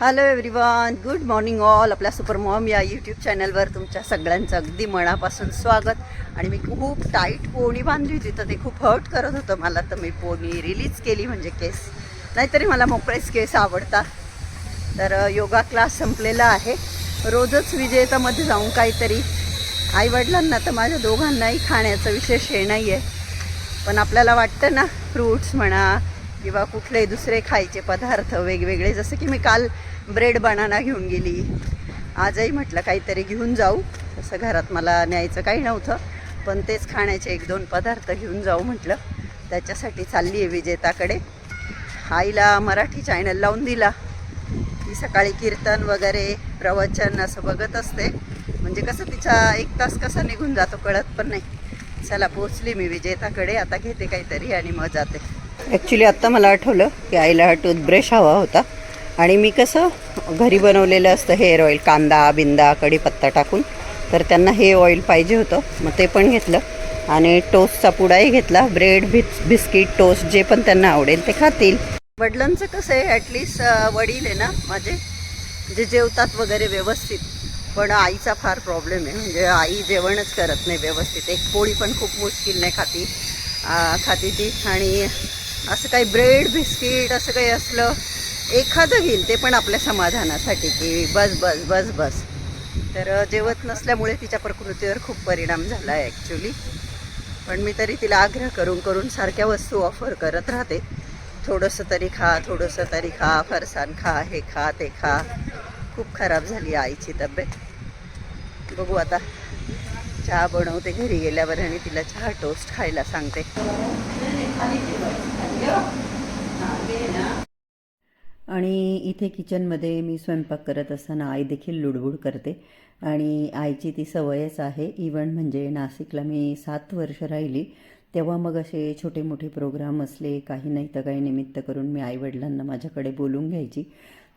Hello everyone good morning all आपल्या super mom या YouTube चॅनलवर तुमच्या सगळ्यांचं अगदी मनापासून स्वागत. आणि मी खूप टाईट पोणी बांधली होती तर ते खूप हर्ट करत होतं मला. तर मी पोणी रिलीज केली म्हणजे केस नाहीतरी मला मोकळेच केस आवडतात. तर योगा क्लास संपलेला आहे. रोजच विजेतामध्ये जाऊन काहीतरी. आईवडिलांना तर माझ्या दोघांनाही खाण्याचं विशेष हे नाही आहे पण आपल्याला वाटतं ना फ्रूट्स म्हणा किंवा कुठले दुसरे खायचे पदार्थ वेगवेगळे जसं की मी काल ब्रेड बनाना घेऊन गेली. आजही म्हटलं काहीतरी घेऊन जाऊ. तसं घरात मला न्यायचं काही नव्हतं पण तेच खाण्याचे एक दोन पदार्थ घेऊन जाऊ म्हटलं. त्याच्यासाठी चालली आहे विजेताकडे. आईला मराठी चॅनल लावून दिला. ती सकाळी कीर्तन वगैरे प्रवचन असं बघत असते. म्हणजे कसं तिचा एक तास कसा निघून जातो कळत पण नाही. चला पोचली मी विजेताकडे. आता घेते काहीतरी आणि मग जाते. ॲक्च्युली आत्ता मला आठवलं की आईला टूथब्रश हवा होता. आणि मी कसं घरी बनवलेलं असतं हेअर ऑइल कांदा बिंदा कढीपत्ता टाकून. तर त्यांना हे ऑइल पाहिजे होतं मग ते पण घेतलं. आणि टोस्टचा पुडाही घेतला ब्रेड बिस बिस्किट टोस्ट जे पण त्यांना आवडेल ते खातील. वडिलांचं कसं आहे ॲटलिस्ट वडील आहे ना माझे जे जेवतात वगैरे व्यवस्थित. पण आईचा फार प्रॉब्लेम आहे म्हणजे आई जेवणच करत नाही व्यवस्थित. एक पोळी पण खूप मुश्किल नाही खाती आ, खाती ती. आणि असं काही ब्रेड बिस्किट असं काही असलं एखादं घेईल ते पण आपल्या समाधानासाठी की बस बस बस बस. तर जेवत नसल्यामुळे तिच्या प्रकृतीवर खूप परिणाम झाला आहे ॲक्च्युली पण मी तरी तिला आग्रह करून करून सारख्या वस्तू ऑफर करत राहते. थोडंसं तरी खा थोडंसं तरी खा फरसाण खा हे खा ते खा. खूप खराब झाली आईची तब्येत. बघू आता. चहा बनवते घरी गेल्यावर आणि तिला चहा टोस्ट खायला सांगते. आणि इथे किचनमध्ये मी स्वयंपाक करत असताना आई देखील लुडबुड करते. आणि आईची ती सवयच आहे. इव्हन म्हणजे नाशिकला मी सात वर्ष राहिली. तेव्हा मग असे छोटे मोठे प्रोग्राम असले काही नाही तर काही निमित्त करून मी आईवडिलांना माझ्याकडे बोलून घ्यायची.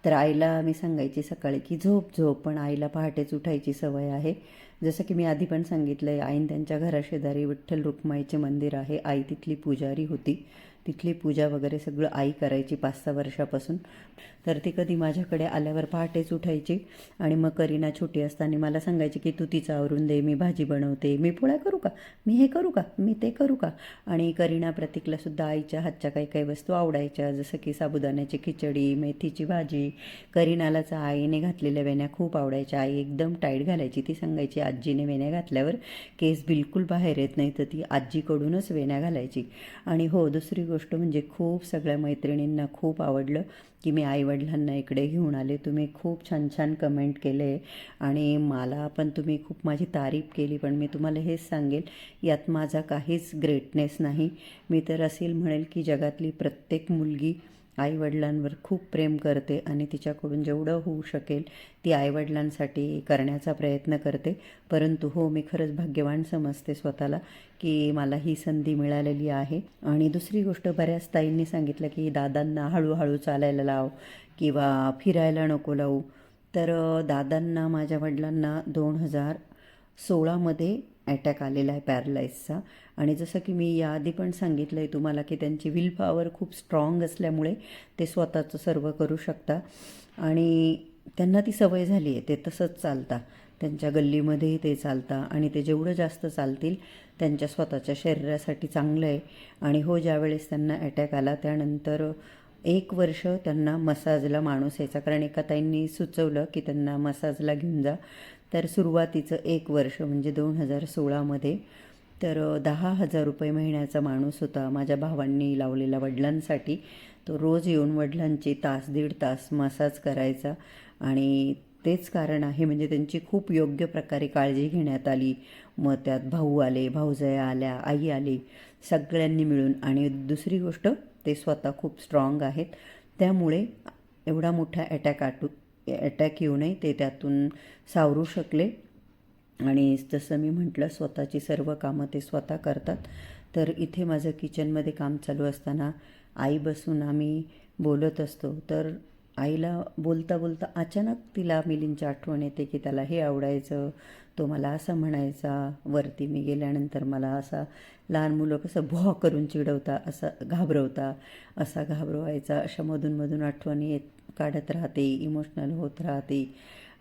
तर आईला मी सांगायची सकाळी की झोप झोप. पण आईला पहाटेच उठायची सवय आहे. जसं की मी आधी पण सांगितलं आहे आईन त्यांच्या घराशेजारी विठ्ठल रुक्माईचे मंदिर आहे. आई तिथली पुजारी होती. तिथली पूजा वगैरे सगळं आई करायची पाच सहा वर्षापासून. तर ती कधी माझ्याकडे आल्यावर पहाटेच उठायची आणि मग करीना छोटी असताना मला सांगायची की तू तिचं आवरून दे मी भाजी बनवते मी पोळ्या करू का? मी हे करू का? मी ते करू का? आणि करीना प्रतीकला सुद्धा आईच्या हातच्या काही काही वस्तू आवडायच्या जसं की साबुदाण्याची खिचडी मेथीची भाजी. करीनालाच आईने घातलेल्या वेण्या खूप आवडायच्या. आई एकदम टाईट घालायची. ती सांगायची आजीने वेण्या घातल्यावर केस बिलकुल बाहेर येत नाही तर ती आजीकडूनच वेण्या घालायची. आणि हो दुसरी गोष्ट गोष्ट म्हणजे खूप सगळ्या मैत्रिणींना खूप आवडलं की मी आईवडिलांना इकडे घेऊन आले. तुम्ही खूप छान छान कमेंट केले आणि मला पण तुम्ही खूप माझी तारीफ केली. पण मी तुम्हाला हेच सांगेल यात माझा काहीच ग्रेटनेस नाही. मी तर असेल म्हणेल की जगातली प्रत्येक मुलगी आईवडिलांवर खूप प्रेम करते आणि तिच्याकडून जेवढं होऊ शकेल ती आईवडिलांसाठी करण्याचा प्रयत्न करते. परंतु हो मी खरंच भाग्यवान समजते स्वतःला की मला ही संधी मिळालेली आहे. आणि दुसरी गोष्ट बऱ्याच ताईंनी सांगितलं की दादांना हळूहळू चालायला लाव किंवा फिरायला नको लावू. तर दादांना माझ्या वडिलांना दोन हजार सोळामध्ये अटॅक आलेला आहे पॅरलाईजचा आणि जसं की मी याआधी पण सांगितलं आहे तुम्हाला की त्यांची विल पॉवर खूप स्ट्रॉंग असल्यामुळे ते स्वतःचं सर्व करू शकता. आणि त्यांना ती सवय झाली आहे ते तसंच चालता. त्यांच्या गल्लीमध्येही ते चालता आणि ते जेवढं जास्त चालतील त्यांच्या स्वतःच्या शरीरासाठी चांगलं आहे. आणि हो ज्यावेळेस त्यांना अटॅक आला त्यानंतर एक वर्ष त्यांना मसाजला माणूस यायचा. कारण एका ताईंनी सुचवलं की त्यांना मसाजला घेऊन जा. तर सुरुवातीचं एक वर्ष म्हणजे दोन हजार सोळामध्ये तर दहा हजार रुपये महिन्याचा माणूस होता. माझ्या भावांनी लावलेला वडिलांसाठी तो रोज येऊन वडिलांची तास दीड तास मसाज करायचा. आणि तेच कारण आहे म्हणजे त्यांची खूप योग्य प्रकारे काळजी घेण्यात आली. मग त्यात भाऊ आले भाऊजया आल्या आई आली सगळ्यांनी मिळून. आणि दुसरी गोष्ट ते स्वतः खूप स्ट्रॉंग आहेत. त्यामुळे एवढा मोठा अटॅक आटू अटॅक येऊ नये ते त्यातून सावरू शकले. आणि जसं मी म्हटलं स्वतःची सर्व कामं ते स्वतः करतात. तर इथे माझं किचनमध्ये काम चालू असताना आई बसून आम्ही बोलत असतो. तर आईला बोलता बोलता अचानक तिला मिलींची आठवण येते की त्याला हे आवडायचं तो मला असं म्हणायचा. वरती मी गेल्यानंतर मला असा लहान मुलं कसं भॉ करून चिडवता असं घाबरवता असा घाबरवायचा. अशा मधून मधून आठवणी येत काढत राहते इमोशनल होत राहते.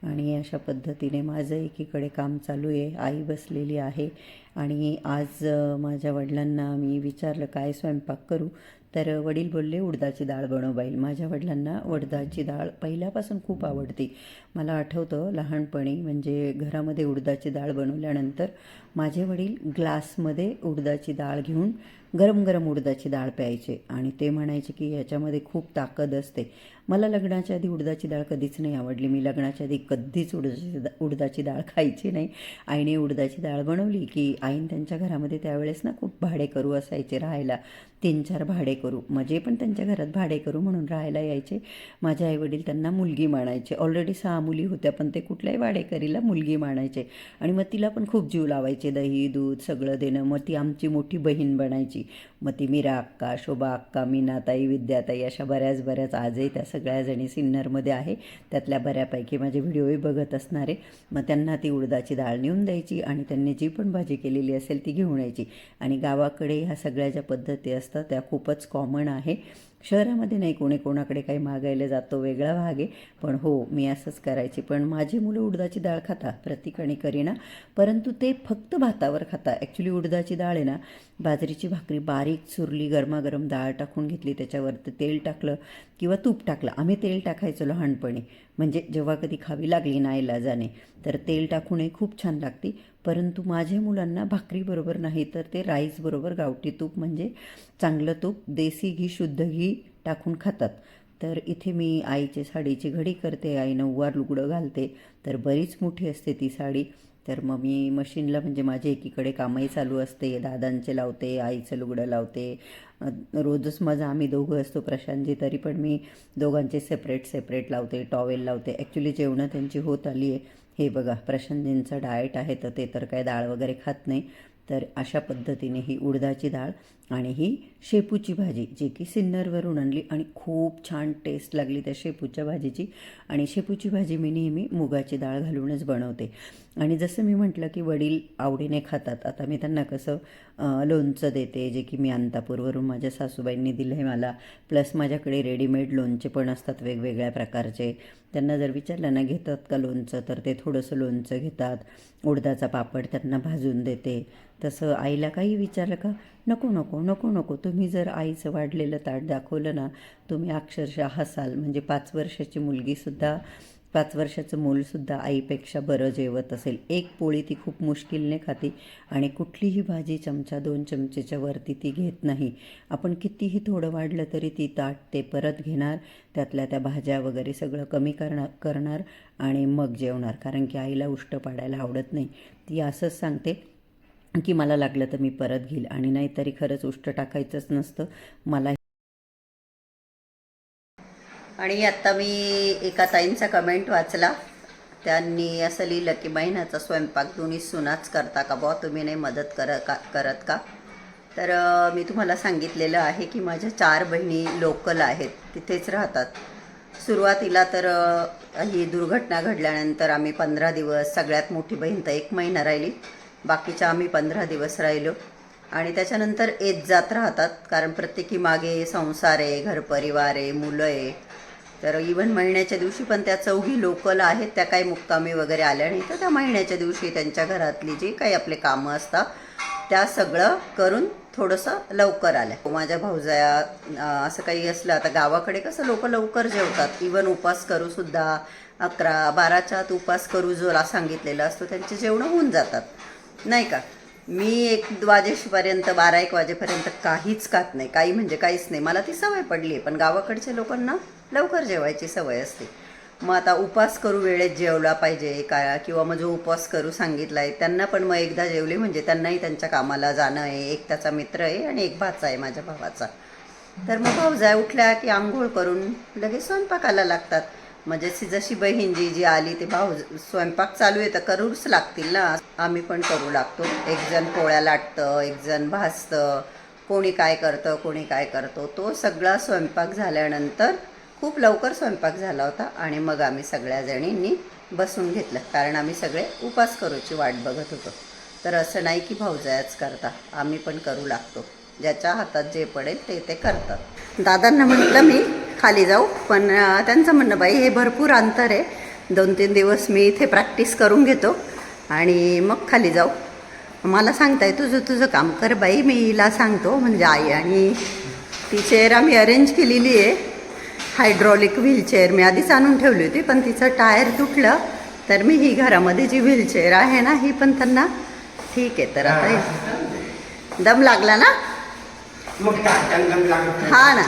आणि अशा पद्धतीने माझं एकीकडे काम चालू आहे. आई बसलेली आहे. आणि आज माझ्या वडिलांना मी विचारलं काय स्वयंपाक करू? तर वडील बोलले उडदाची डाळ बनव बाईल माझ्या वडिलांना उडदाची डाळ पहिल्यापासून खूप आवडते. मला आठवतं लहानपणी म्हणजे घरामध्ये उडदाची डाळ बनवल्यानंतर माझे वडील ग्लासमध्ये उडदाची डाळ घेऊन गरम गरम उडदाची डाळ प्यायचे. आणि ते म्हणायचे की याच्यामध्ये खूप ताकद असते. मला लग्नाच्या आधी उडदाची डाळ कधीच नाही आवडली. मी लग्नाच्या आधी कधीच उडदाची उडदाची डाळ खायची नाही. आईने उडदाची डाळ बनवली की आईन त्यांच्या घरामध्ये त्यावेळेस ना खूप भाडेकरू असायचे राहायला. तीन चार भाडेकरू म्हणजे पण त्यांच्या घरात भाडेकरू म्हणून राहायला यायचे. माझे आईवडील त्यांना मुलगी मानायचे. ऑलरेडी सहा मुली होत्या पण ते कुठल्याही भाडेकरीला मुलगी मानायचे. आणि मग तिला पण खूप जीव लावायचे. दही दूध सगळं देणं. मग ती आमची मोठी बहीण बनायची. मग ती मीरा अक्का शोभा अक्का मीनाताई विद्याताई अशा बऱ्याच बऱ्याच आजही त्या सगळ्या जणी सिन्नरमध्ये आहे. त्यातल्या बऱ्यापैकी माझे व्हिडिओही बघत असणारे. मग त्यांना ती उडदाची डाळ नेऊन द्यायची आणि त्यांनी जी पण भाजी केलेली असेल ती घेऊन यायची. आणि गावाकडे ह्या सगळ्या ज्या पद्धती असतात त्या खूपच कॉमन आहे. शहरामध्ये नाही कोणी कोणाकडे काही मागायला जातो वेगळा भाग आहे. पण हो मी असंच करायची. पण माझी मुलं उडदाची डाळ खाता प्रतीक आणि करीना. परंतु ते फक्त भातावर खाता. ॲक्च्युली उडदाची डाळ आहे ना बाजरीची भाकरी बारीक चुरली गरमागरम डाळ टाकून घेतली त्याच्यावरती तेल टाकलं किंवा तूप टाकलं. आम्ही तेल टाकायचो लहानपणी. म्हणजे जेव्हा कधी खावी लागली ना इलाजाने तर तेल टाकूनही खूप छान लागते. परंतु माझ्या मुलांना भाकरीबरोबर नाही तर ते राईसबरोबर गावठी तूप म्हणजे चांगलं तूप देसी घी शुद्ध घी टाकून खातात. तर इथे मी आईचे साडीची घडी करते आई नऊवार लुगडं घालते तर बरीच मोठी असते ती साडी. तर मग मी मशीनला म्हणजे माझे एकीकडे कामही चालू असते दादांचे लावते आईचं लुगडं लावते रोजच माझा आम्ही दोघं असतो प्रशांतजी तरी पण मी दोघांचे सेपरेट सेपरेट लावते टॉवेल लावते. ॲक्च्युली जेवणं त्यांची होत आली आहे. हे बघा प्रशांतजींचं डाएट आहे तर ते तर काय डाळ वगैरे खात नाही. तर अशा पद्धतीने ही उडदाची डाळ आणि ही शेपूची भाजी जी की सिन्नरवरून आणली आणि खूप छान टेस्ट लागली त्या शेपूच्या भाजीची. आणि शेपूची भाजी मी नेहमी मुगाची डाळ घालूनच बनवते. आणि जसं मी म्हटलं की वडील आवडीने खातात आता मी त्यांना कसं लोणचं देते जे की मी अंतापूरवरून माझ्या सासूबाईंनी दिलं आहे मला. प्लस माझ्याकडे रेडीमेड लोणचे पण असतात वेगवेगळ्या प्रकारचे. त्यांना जर विचारलं ना घेतात का लोणचं? तर ते थोडंसं लोणचं घेतात. उडदाचा पापड त्यांना भाजून देते. तसं आईला काही विचारलं का नको नको नको नको. तुम्ही जर आईचं वाढलेलं ताट दाखवलं ना तुम्ही अक्षरशः हसाल. म्हणजे पाच वर्षाची मुलगीसुद्धा पाच वर्षाचं मूलसुद्धा आईपेक्षा बरं जेवत असेल. एक पोळी ती खूप मुश्किलने खाती आणि कुठलीही भाजी चमचा दोन चमचेच्या वरती ती घेत नाही. आपण कितीही थोडं वाढलं तरी ती ताट ते परत घेणार त्यातल्या त्या भाज्या वगैरे सगळं कमी करणार करणार आणि मग जेवणार. कारण की आईला उष्ट पाडायला आवडत नाही. ती असंच सांगते की मला लागलं तर मी परत घेईल आणि नाहीतरी खरंच उष्ट टाकायचंच नसतं. मला आणि आत्ता मी एका ताईंचा कमेंट वाचला. त्यांनी असं लिहिलं की महिन्याचा स्वयंपाक दोन्ही सुनाच करता का बुवा? तुम्ही नाही मदत कर का करत का? तर मी तुम्हाला सांगितलेलं आहे की माझ्या चार बहिणी लोकल आहेत तिथेच राहतात. सुरुवातीला तर ही दुर्घटना घडल्यानंतर आम्ही पंधरा दिवस सगळ्यात मोठी बहीण तर एक महिना राहिली. बाकीच्या आम्ही पंधरा दिवस राहिलो. आणि त्याच्यानंतर येत जात राहतात कारण प्रत्येकी मागे संसार आहे घरपरिवार आहे मुलं आहे. तर इव्हन महिन्याच्या दिवशी पण त्या चौघी लोकल आहेत त्या काही मुक्कामी वगैरे आल्या नाही. तर त्या महिन्याच्या दिवशी त्यांच्या घरातली जी काही आपले कामं असतात त्या सगळं करून थोडंसं लवकर आल्या. माझ्या भाऊजाया असं काही असलं आता गावाकडे कसं लोक लवकर जेवतात. इवन उपास करू सुद्धा अकरा बाराच्या आत उपास करू जो सांगितलेला असतो त्यांचे जेवणं होऊन जातात. नाही का? मी एक वाजेपर्यंत बारा एक वाजेपर्यंत काहीच खात नाही. काही म्हणजे काहीच नाही. मला ती सवय पडली आहे पण गावाकडच्या लोकांना लवकर जेवायची सवय असते. मग आता उपास करू वेळेत जेवला पाहिजे का किंवा मग जो उपवास करू सांगितला आहे त्यांना पण मग एकदा जेवले म्हणजे त्यांनाही त्यांच्या कामाला जाणं आहे. एक त्याचा मित्र आहे आणि एक भाचा आहे माझ्या भावाचा. तर मग भाऊजा उठल्या की आंघोळ करून लगेच स्वयंपाकाला लागतात. म्हणजे जशी जशी बहीण जी जी आली ते भाऊ स्वयंपाक चालू आहे तर करूच लागतील ना. आम्ही पण करू लागतो. एकजण पोळ्या लाटतं एक जण भाजतं. कोणी काय करतं कोणी काय करतो. तो सगळा स्वयंपाक झाल्यानंतर खूप लवकर स्वयंपाक झाला होता आणि मग आम्ही सगळ्या जणींनी बसून घेतलं. कारण आम्ही सगळे उपास करूची वाट बघत होतो. तर असं नाही की भाऊजायाच करता आम्ही पण करू लागतो. ज्याच्या हातात जे पडेल ते ते करतात. दादांना म्हटलं मी खाली जाऊ. पण त्यांचं म्हणणं बाई हे भरपूर अंतर आहे. दोन तीन दिवस मी इथे प्रॅक्टिस करून घेतो आणि मग खाली जाऊ. मला सांगताय तुझं तुझं काम कर बाई. मी हिला सांगतो म्हणजे आई आणि ती चेअर आम्ही अरेंज केलेली आहे. हायड्रॉलिक व्हीलचेअर मी आधीच आणून ठेवली होती पण तिचं टायर तुटलं तर मी ही घरामध्ये जी व्हीलचेअर आहे ना ही पण त्यांना ठीक आहे तर आता दम लागला ना? हा ना.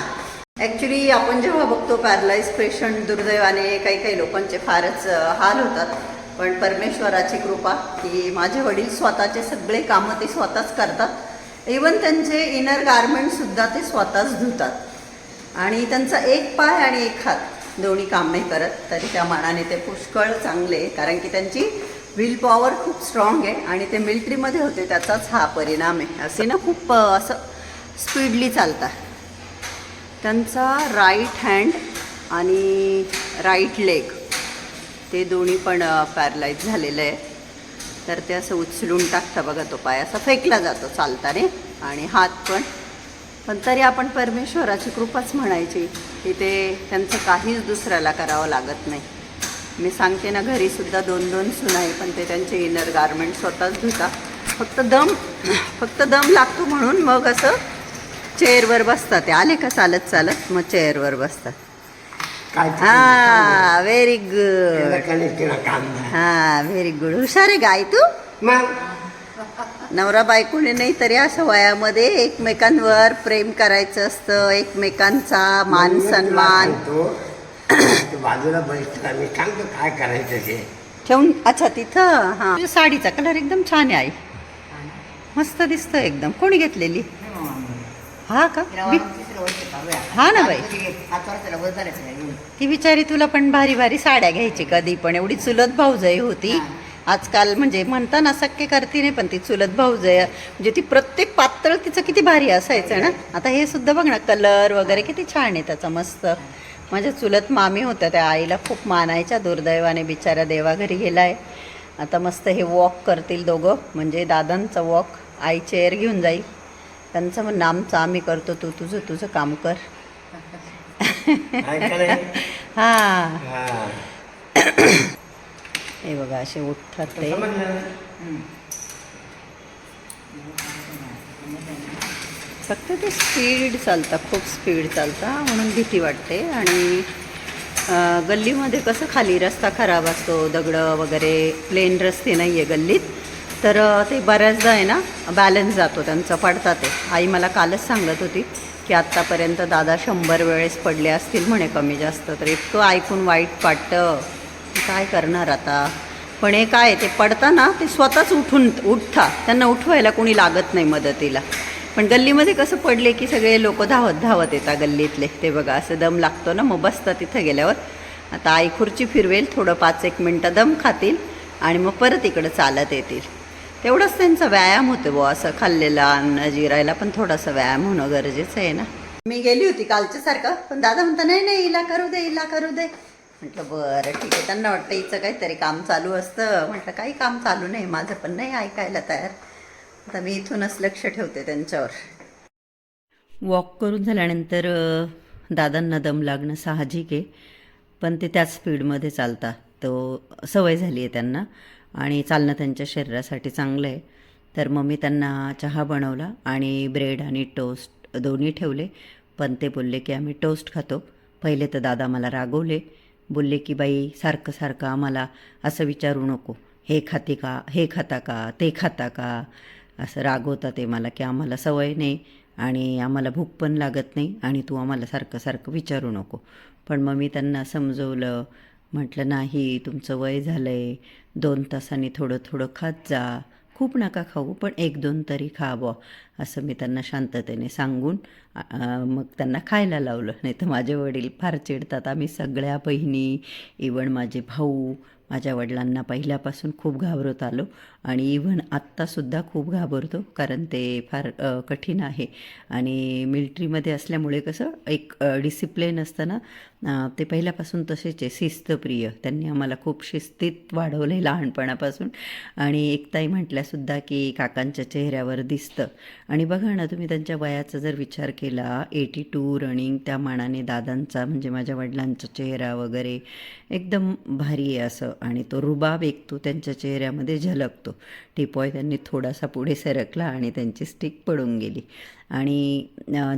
ॲक्च्युली आपण जेव्हा बघतो पॅरलाइज पेशंट दुर्दैवाने काही काही लोकांचे फारच हाल होतात. पण परमेश्वराची कृपा की माझे वडील स्वतःचे सगळे कामं ते स्वतःच करतात. इवन त्यांचे इनर गारमेंटसुद्धा ते स्वतःच धुतात. आणि त्यांचा एक पाय आणि एक हात दोन्ही काम नाही करत तरी त्या मानाने ते पुष्कळ चांगले आहे. कारण की त्यांची विल पॉवर खूप स्ट्रॉंग आहे आणि ते मिलिटरीमध्ये होते त्याचाच हा परिणाम आहे. असे ना खूप असं स्पीडली चालतात. त्यांचा राईट हँड आणि राईट लेग ते दोन्ही पण पॅरलाईज झालेलं आहे तर ते असं उचलून टाकतं बघा तो पाय असा फेकला जातो चालताने. आणि हात पण पण तरी आपण परमेश्वराची कृपाच म्हणायची की ते त्यांचं काहीच दुसऱ्याला करावं लागत नाही. मी सांगते ना घरीसुद्धा दोन दोन सुनाई पण ते त्यांचे इनर गारमेंट स्वतःच धुता. फक्त दम फक्त दम लागतो म्हणून मग असं चेअरवर बसतात. ते आले का चालत चालत? मग चेअरवर बसतात. हा व्हेरी गुड. हा व्हेरी गुड हुशार आहे गाय तू? मग नवरा बायकोने नाही तरी असं वयामध्ये एकमेकांवर प्रेम करायचं असतं एकमेकांचा मान सन्मान. बाजूला बसला मी सांगतो काय करायचं ते. ठेवून अच्छा तिथं हा. तुझ्या साडीचा कलर एकदम छान आहे आई. मस्त दिसतं एकदम. कोणी घेतलेली? हा का? हा ना बाई. ती बिचारी तुला पण भारी भारी साड्या घ्यायची कधी पण. एवढी चुलत भाऊजाई होती. आजकाल म्हणजे म्हणताना सख्य करती नाही पण ती चुलत भाऊजाई म्हणजे ती प्रत्येक पातळ तिचं किती भारी असायचं ना. आता हे सुद्धा बघ ना कलर वगैरे किती छान आहे त्याचा मस्त. माझ्या चुलत मामी होत्या त्या आईला खूप मानायच्या दुर्दैवाने बिचारा देवाघरी गेलाय. आता मस्त हे वॉक करतील दोघं म्हणजे दादांचा वॉक आई चेअर घेऊन जाईल. त्यांचं म्हणणं आमचं आम्ही करतो तू तुझं तुझं काम कर? हा. हा. बघा असे उठतात ते? फक्त ते स्पीड चालतं खूप स्पीड चालतं म्हणून भीती वाटते. आणि गल्लीमध्ये कसं खाली रस्ता खराब असतो दगडं वगैरे प्लेन रस्ते नाही आहे गल्लीत. तर ते बऱ्याचदा आहे ना बॅलन्स जातो त्यांचा पडतात ते. आई मला कालच सांगत होती की आत्तापर्यंत दादा शंभर वेळेस पडले असतील म्हणे कमी जास्त तर इतकं ऐकून वाईट वाटतं. काय करणार आता? पण हे काय ते पडताना ते स्वतःच उठून उठता त्यांना उठवायला कोणी लागत नाही मदतीला. पण गल्लीमध्ये कसं पडले की सगळे लोक धावत धावत येतात गल्लीतले. ते बघा असं दम लागतो ना मग बसता तिथं गेल्यावर. आता आई खुर्ची फिरवेल थोडं पाच एक मिनटं दम खातील आणि मग परत इकडं चालत येतील. तेवढंच त्यांचा व्यायाम होतो बुवा असं खाल्लेलं अन्न जिरायला पण थोडासा व्यायाम होणं गरजेचं आहे ना. मी गेली होती कालच्यासारखं पण दादा म्हणता नाही नाही हिला करू दे हिला करू दे. म्हटलं बरं ठीक आहे. त्यांना वाटतं हिचं काहीतरी काम चालू असतं. म्हटलं काही काम चालू नाही. माझं पण नाही ऐकायला तयार. आता मी इथूनच लक्ष ठेवते त्यांच्यावर. वॉक करून झाल्यानंतर दादांना दम लागणं साहजिक आहे. पण ते त्याच स्पीडमध्ये चालतात. तो सवय झाली आहे त्यांना. आणि चालणं त्यांच्या शरीरासाठी चांगलं आहे. तर मग मी त्यांना चहा बनवला आणि ब्रेड आणि टोस्ट दोन्ही ठेवले. पण ते बोलले की आम्ही टोस्ट खातो. पहिले तर दादा मला रागवले. बोलले की बाई सारखं सारखं आम्हाला असं विचारू नको. हे खाते का? हे खाता का? ते खाता का? असं रागवता ते मला की आम्हाला सवय नाही आणि आम्हाला भूक पण लागत नाही आणि तू आम्हाला सारखं सारखं विचारू नको. पण मग मी त्यांना समजवलं. म्हटलं नाही तुमचं वय झालं आहे दोन तासांनी थोडं थोडं खात जा. खूप नका खाऊ पण एक दोन तरी खा बुवा असं मी त्यांना शांततेने सांगून मग त्यांना खायला लावलं. नाही तर माझे वडील फार चिडतात आम्ही सगळ्या बहिणी इवन माझे भाऊ माझ्या वडिलांना पहिल्यापासून खूप घाबरत आलो आणि इव्हन आत्तासुद्धा खूप घाबरतो कारण ते फार कठीण आहे. आणि मिलिटरीमध्ये असल्यामुळे कसं एक डिसिप्लिन असताना ते पहिल्यापासून तसेच आहे. शिस्तप्रिय. त्यांनी आम्हाला खूप शिस्तीत वाढवले लहानपणापासून. आणि एकताई म्हटल्यासुद्धा की काकांच्या चेहऱ्यावर दिसतं. आणि बघा ना तुम्ही त्यांच्या वयाचा जर विचार केला एटी टू रनिंग त्या मानाने दादांचा म्हणजे माझ्या वडिलांचा चेहरा वगैरे एकदम भारी आहे असं. आणि तो रुबाब एक तो त्यांच्या चेहऱ्यामध्ये झलकतो. टिपॉय त्यांनी थोडासा पुढे सरकला आणि त्यांची स्टिक पडून गेली. आणि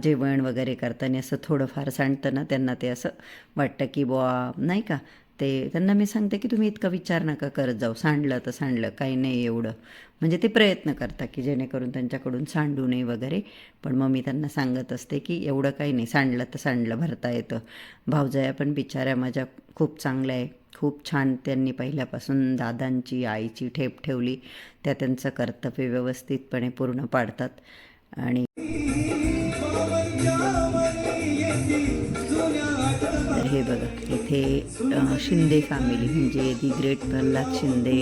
जेवण वगैरे करताना असं थोडंफार सांडतं ना त्यांना ते असं वाटतं की बुवा नाही का? ते त्यांना मी सांगते की तुम्ही इतका विचार नका करत जाऊ. सांडलं तर सांडलं काही नाही एवढं. म्हणजे ते प्रयत्न करता की जेणेकरून त्यांच्याकडून सांडू नये वगैरे. पण मग मी त्यांना सांगत असते की एवढं काही नाही सांडलं तर सांडलं भरता येतं. भावजया पण बिचाऱ्या माझ्या खूप चांगल्या आहे. खूप छान त्यांनी पहिल्यापासून दादांची आईची ठेप ठेवली. त्या त्यांचं कर्तव्य व्यवस्थितपणे पूर्ण पाडतात आणि इथे शिंदे फॅमिली म्हणजे दी ग्रेट प्रल्हाद शिंदे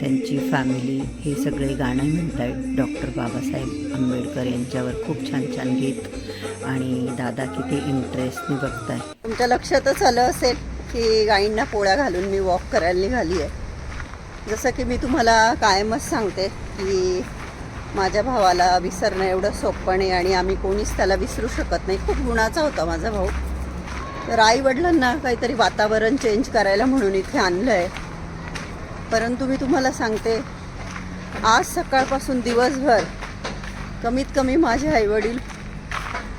त्यांची फॅमिली हे सगळे गाणं म्हणत आहेत डॉक्टर बाबासाहेब आंबेडकर यांच्यावर खूप छान छान गीत आणि दादा किती इंटरेस्टने बघताय तुमच्या लक्षातच आलं असेल की गाईंना पोळ्या घालून मी वॉक करायला निघाली आहे. जसं की मी तुम्हाला कायमच सांगते की माझ्या भावाला विसरणं एवढं सोपं नाही आणि आम्ही कोणीच त्याला विसरू शकत नाही. खूप गुणाचा होता माझा भाऊ. तर आईवडिलांना काहीतरी वातावरण चेंज करायला म्हणून इथे आणलं आहे परंतु मी तुम्हाला सांगते आज सकाळपासून दिवसभर कमीत कमी माझे आईवडील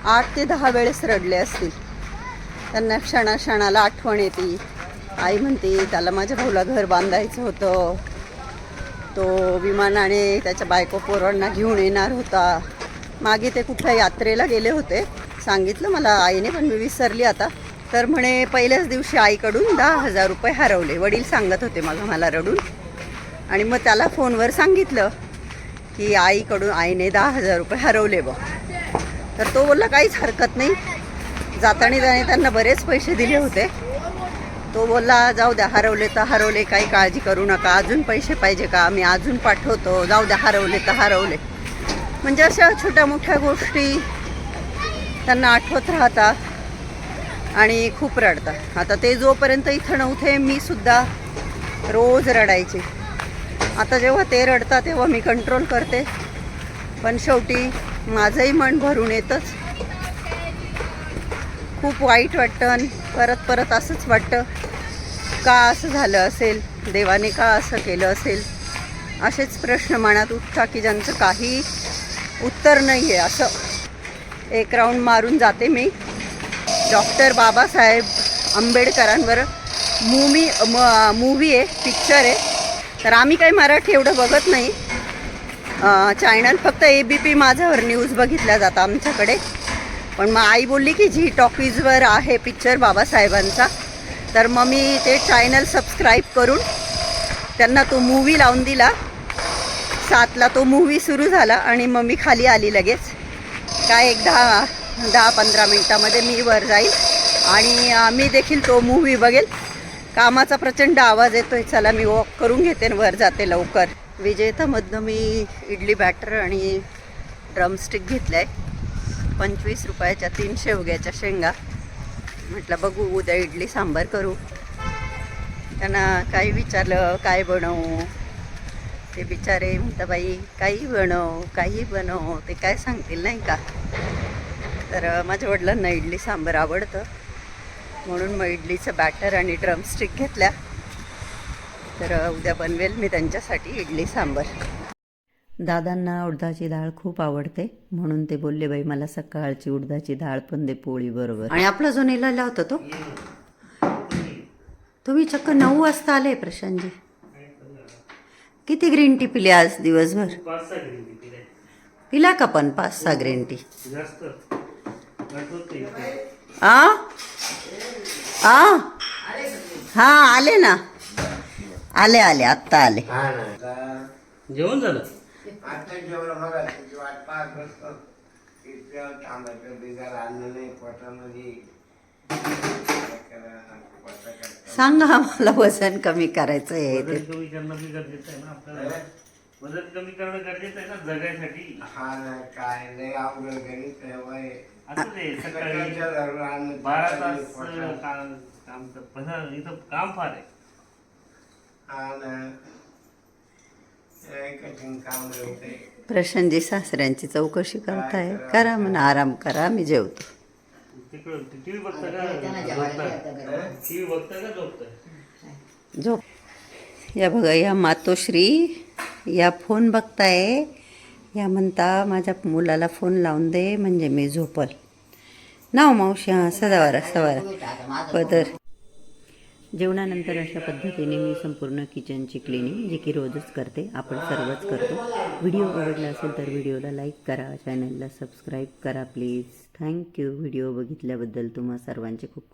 आठ ते दहा वेळेस रडले असतील. त्यांना क्षणाक्षणाला आठवण येते. आई म्हणते त्याला माझ्या भाऊला घर बांधायचं होतं. तो विमानाने त्याच्या बायको पोरांना घेऊन येणार होता. मागे ते कुठल्या यात्रेला गेले होते. सांगितलं मला आईने पण मी विसरली आता. तर म्हणे पहिल्याच दिवशी आईकडून दहा हजार रुपये हरवले. वडील सांगत होते मग मला रडून. आणि मग त्याला फोनवर सांगितलं की आईकडून आईने दहा हजार रुपये हरवले बघ. तर तो बोलला काहीच हरकत नाही. जाताना त्याने त्यांना बरेच पैसे दिले होते. तो बोलला जाऊ द्या हरवले तर हरवले काही काळजी करू नका. अजून पैसे पाहिजे का? मी अजून पाठवतो. जाऊ द्या हरवले तर हरवले. म्हणजे अशा छोट्या मोठ्या गोष्टी त्यांना आठवत राहतात. आणि खूप रडतात. आता ते जोपर्यंत इथं नव्हते मी सुद्धा रोज रडायचे. आता जेव्हा ते रडतात तेव्हा मी कंट्रोल करते. पण शेवटी माझंही मन भरून येतंच. खूप वाईट वाटतं आणि परत परत असंच वाटतं. का असं झालं असेल? देवाने का असं केलं असेल? असेच प्रश्न मनात उठता की ज्यांचं काही उत्तर नाही आहे असं. एक राऊंड मारून जाते मी. डॉक्टर बाबासाहेब आंबेडकरांवर मूवी मूवी आहे पिक्चर आहे. तर आम्ही काही मराठी एवढं बघत नाही. चॅनल फक्त ए बी पी माझ्यावर न्यूज बघितल्या जातं आमच्याकडे. पण मग आई बोलली की झी टॉकीजवर आहे पिक्चर बाबासाहेबांचा तर मग मी ते चॅनल सबस्क्राईब करून त्यांना तो मूवी लावून दिला. सातला तो मूवी सुरू झाला आणि मग मी खाली आली लगेच. काय एक दहा दहा पंधरा मिनटामध्ये मी वर जाईल. आणि मी देखील तो मूव्ही बघेल. कामाचा प्रचंड आवाज येतो आहे चला मी वॉक करून घेते आणि वर जाते लवकर. विजेतामधनं मी इडली बॅटर आणि ड्रमस्टिक घेतलं आहे पंचवीस रुपयाच्या तीन शेवग्याच्या शेंगा. म्हटलं बघू उद्या इडली सांबार करू. त्यांना काही विचारलं काय बनवू? ते बिचारे म्हणतं बाई काही बनव काही बनव. ते काय सांगतील नाही का? तर माझ्या वडिलांना इडली सांबार आवडतं. म्हणून मग इडलीचं बॅटर आणि ड्रमस्टिक घेतल्या. तर उद्या बनवेल मी त्यांच्यासाठी इडली सांबार. दादांना उडदाची डाळ खूप आवडते. म्हणून ते बोलले बाई मला सकाळची उडदाची डाळ पण दे पोळी बरोबर. आणि आपला जो नेलेला होता तो? तुम्ही चक्क नऊ वाजता आले प्रशांतजी. किती ग्रीन टी पिली आज दिवसभर? पाच सहा ग्रीन टी पिले पिला का पण पाच सहा ग्रीन टी जास्त आठवत नाही आ आ हा आले ना. आले आले आत्ता आले. हा जेवण झालं? आता जेवढं मला त्याची वाट पाहत बसतो. इतकं थांबायचं बिगार आणलं नाही पोटामध्ये. काय करा, पोटात काय सांगा आम्हाला वजन कमी करायचं आहे ते वजन कमी करणं गरजेचं आहे ना गरजेचं आहे जगायसाठी. हा ना काय लय अवघड गणित आहे वय. असं ते सकाळी सकाळच्या दरम्यान बारा तास पोटात. काम काम कर- पण हा, इथं काम फार आहे. हा ना. लय कठीण काम होते प्रशांतजी सासऱ्यांची चौकशी करताय. करा म्हणा आराम करा मी जेवतो. तिकडं टीव्ही बघता का? झोपता टीव्ही बघता का झोपता झोप. या बघा या मातोश्री या फोन बघताय. या म्हणता माझ्या मुलाला फोन लावून दे म्हणजे मी झोपल. नाव मावशी? हां सदावारा सवारा पदर. जेवणानंतर अशा पद्धतीने मी संपूर्ण किचनची क्लिनिंग जे की रोजच करते आपण सर्वच करतो. व्हिडिओ आवडला असेल तर व्हिडिओला लाईक करा चॅनलला सबस्क्राईब करा प्लीज. थँक्यू. व्हिडिओ बघितल्याबद्दल तुम्हा सर्वांचे खूप खूप